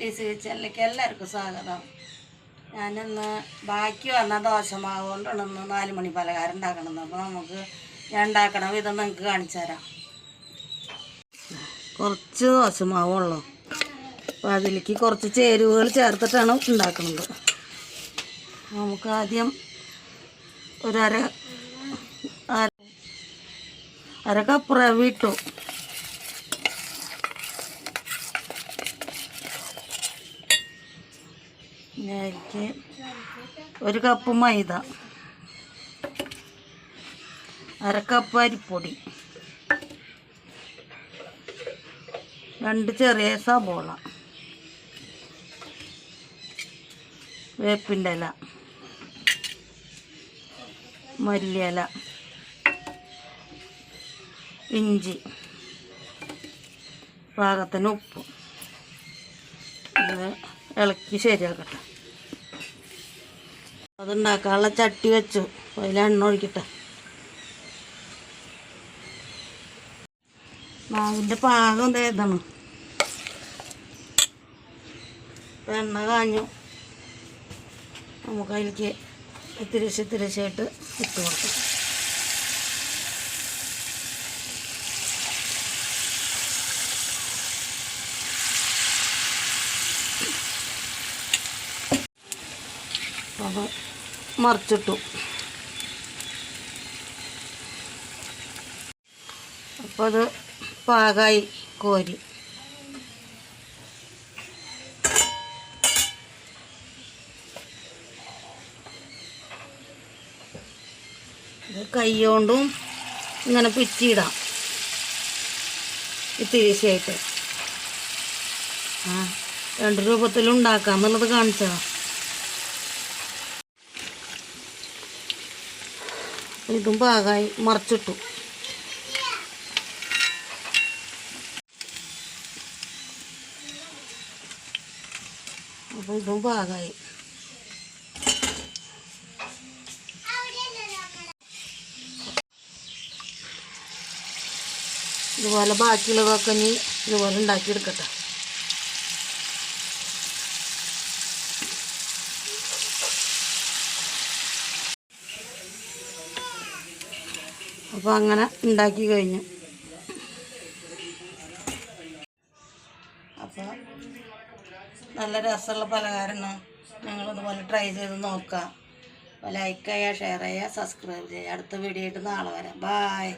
ലിസി കിച്ചണിലേക്ക് എല്ലാവർക്കും സ്വാഗതം. ഞാനിന്ന് ബാക്കി വന്ന ദോശമാവ് കൊണ്ടാണ് ഇന്ന് നാല് മണി പലഹാരം ഉണ്ടാക്കണത്. അപ്പോൾ നമുക്ക് ഞാൻ ഉണ്ടാക്കണ വിധം നിങ്ങൾക്ക് കാണിച്ചു തരാം. കുറച്ച് ദോശമാവുള്ളൂ അപ്പോൾ അതിലേക്ക് കുറച്ച് ചേരുവകൾ ചേർത്തിട്ടാണ് ഉണ്ടാക്കുന്നത് നമുക്ക് ആദ്യം അര അര കപ്പ് റവ ഇട്ടു. പിന്നെ ഒരു കപ്പ് മൈദ അര കപ്പ് അരിപ്പൊടി രണ്ട് ചെറിയ സബോള വേപ്പിന്റെ ഇല മല്ലിയില ഇഞ്ചി പാകത്തിന് ഉപ്പ്. ഇളക്കി ശരിയാക്കട്ടെ. അതുണ്ടാക്കാനുള്ള ചട്ടി വെച്ചു. അതിൽ എണ്ണ ഒഴിക്കട്ടെ. മാവിന്റെ പാകം ഇതാണ്. എണ്ണ കാഞ്ഞു. നമുക്ക് അതിലേക്ക് തിരിച്ച് തിരിച്ചായിട്ട് ഇട്ട് കൊടുക്കാം. അപ്പോൾ മറിച്ചിട്ടു. അപ്പോൾ അത് പാകമായി കോരി. ഇത് കൈകൊണ്ടും ഇങ്ങനെ പിച്ചിയിടാം ഇത്തിരിശയായിട്ട് ആ രണ്ട് രൂപത്തിലുണ്ടാക്കാം എന്നുള്ളത് കാണിച്ചതാണ് ഇതും പാകമായി മറിച്ചിട്ടു. അപ്പോൾ ഇതും പാകമായി ഇതുപോലെ ബാക്കിയുള്ളതൊക്കെ ഇനി ഇതുപോലെ ഉണ്ടാക്കിയെടുക്കട്ടെ. അപ്പോൾ അങ്ങനെ ഉണ്ടാക്കി കഴിഞ്ഞു. അപ്പോൾ നല്ല രസമുള്ള പലഹാരമാണ്. ഞങ്ങളിതുപോലെ ട്രൈ ചെയ്ത് നോക്കാം. അപ്പോൾ ലൈക്ക് ചെയ്യുക ഷെയർ ചെയ്യുക സബ്സ്ക്രൈബ് ചെയ്യുക. അടുത്ത വീഡിയോ ആയിട്ട് നാളെ വരാം. ബായ്